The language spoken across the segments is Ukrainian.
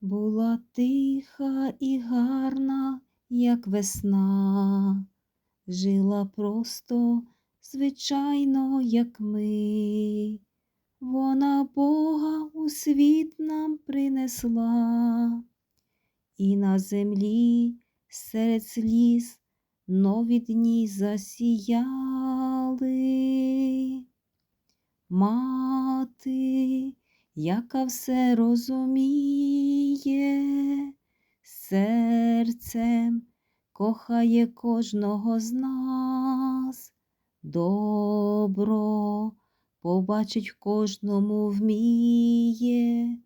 Була тиха і гарна, як весна, жила просто, звичайно, як ми. Вона Бога у світ нам принесла, і на землі серед сліз нові дні засіяли. Мати, яка все розуміє, серцем кохає кожного з нас, добро побачить кожному вміє,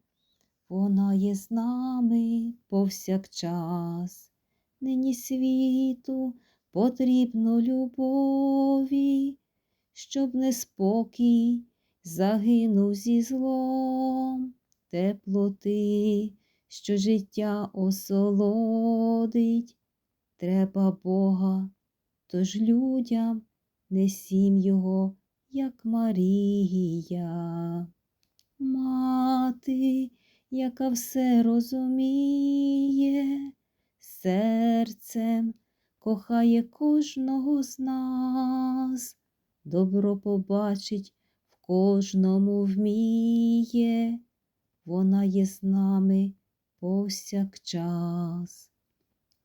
вона є з нами повсякчас. Нині світу потрібно любові, щоб неспокій загинув зі злом, теплоти, що життя осолодить. Треба Бога, тож людям несім його, як Марія. Мати, яка все розуміє, серцем кохає кожного з нас, добро побачить в кожному вміє, вона є з нами повсякчас.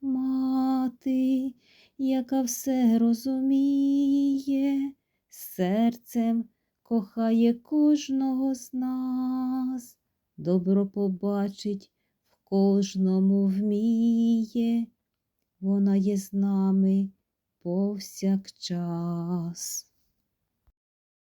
Мати, яка все розуміє, серцем кохає кожного з нас, добро побачить в кожному вміє, вона є з нами повсякчас.